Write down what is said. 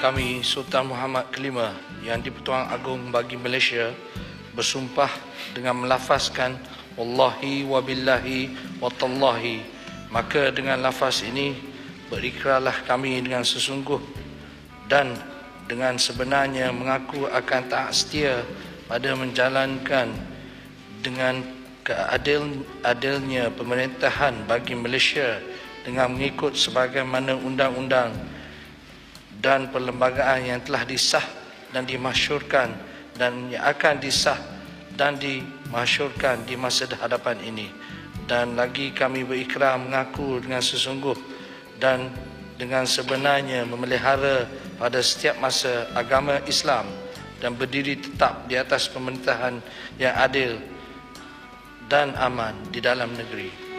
kami Sultan Muhammad Kelima yang di-Pertuan Agong bagi Malaysia bersumpah dengan melafazkan wallahi wa billahi wa tallahi. Maka dengan lafaz ini berikrarlah kami dengan sesungguh dan dengan sebenarnya mengaku akan taat setia pada menjalankan dengan keadil adilnya pemerintahan bagi Malaysia dengan mengikut sebagaimana undang-undang dan perlembagaan yang telah disah dan dimasyurkan dan yang akan disah dan dimasyurkan di masa hadapan ini dan lagi kami berikrar mengaku dengan sesungguh dan dengan sebenarnya memelihara pada setiap masa agama Islam dan berdiri tetap di atas pemerintahan yang adil dan aman di dalam negeri.